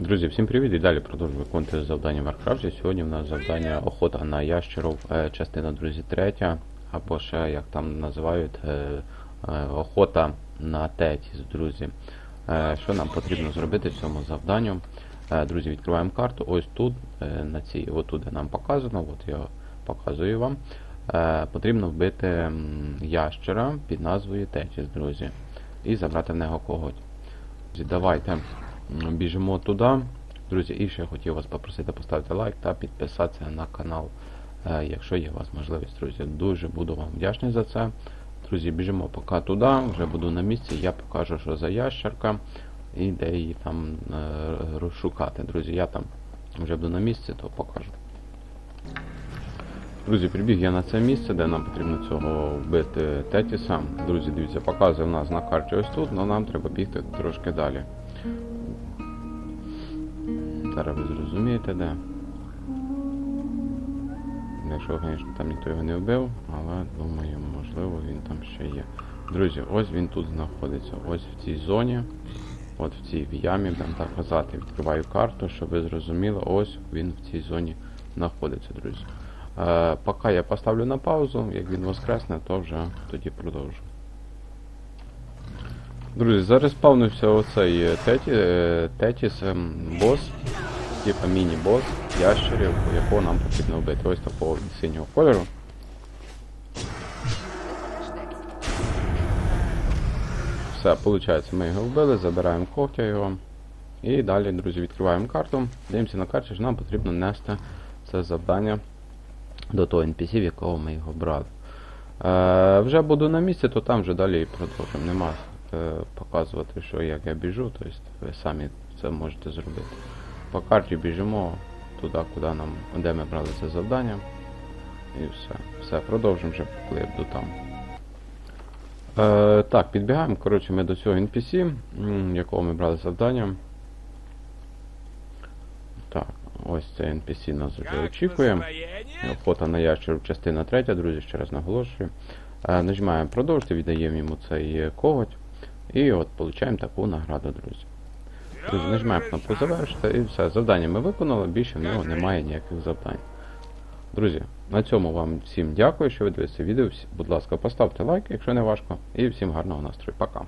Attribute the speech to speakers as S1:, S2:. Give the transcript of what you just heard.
S1: Друзі, всім привіт і далі продовжую виконувати завдання в Warcraft. Сьогодні в нас завдання охота на ящерів, е, частина, друзі, третя, або ще як там називають е, е, охота на тетіс, друзі. Що нам потрібно зробити цьому завданню? Друзі, відкриваємо карту. Ось тут, на цій, отут нам показано, от я показую вам. Потрібно вбити ящера під назвою Тетіс, друзі, і забрати в нього когось. Давайте біжимо туди. Друзі, і ще хотів вас попросити поставити лайк та підписатися на канал, е, якщо є у вас можливість, друзі. Дуже буду вам вдячний за це. Друзі, біжимо поки туди, вже буду на місці, я покажу, що за ящерка і де її там е, розшукати. Друзі, я там вже буду на місці, то покажу. Друзі, прибіг я на це місце, де нам потрібно цього вбити Тетіса. Друзі, дивіться, показує в нас на карті ось тут, але нам треба бігти трошки далі. Зараз ви зрозумієте, де. Якщо, звісно, там ніхто його не вбив, але думаю, можливо, він там ще є. Друзі, ось він тут знаходиться. Ось в цій зоні. От в цій в ямі, будемо так казати, відкриваю карту, щоб ви зрозуміли, ось він в цій зоні знаходиться, друзі. Е, поки я поставлю на паузу, як він воскресне, то вже тоді продовжу. Друзі, зараз зареспавнився оцей е, е, Тетіс ем, бос, типа міні-бос ящерів, якого нам потрібно вбити. Ось такого синього кольору. Все, виходить, ми його вбили, забираємо когтя його. І далі, друзі, відкриваємо карту. Дивимося на карті, що нам потрібно нести це завдання до того NPC, в якого ми його брали. Е, вже буду на місці, то там вже далі продовжимо. Нема е, показувати, що як я біжу, тобто ви самі це можете зробити. По карті біжимо туди, куди нам, де ми брали це завдання. І все. Все, продовжимо вже, коли я буду там. Е, так, підбігаємо. Коротше, ми до цього NPC, якого ми брали завдання. Так, ось цей NPC нас вже очікує. Охота на ящерів, частина третя, друзі, ще раз наголошую. Е, нажимаємо продовжити, віддаємо йому цей коготь. І от получаємо таку награду, друзі. Друзі, нажимаємо кнопку завершити і все. Завдання ми виконали, більше в нього немає ніяких завдань. Друзі, на цьому вам всім дякую, що ви дивилися відео. Будь ласка, поставте лайк, якщо не важко. І всім гарного настрою. Пока.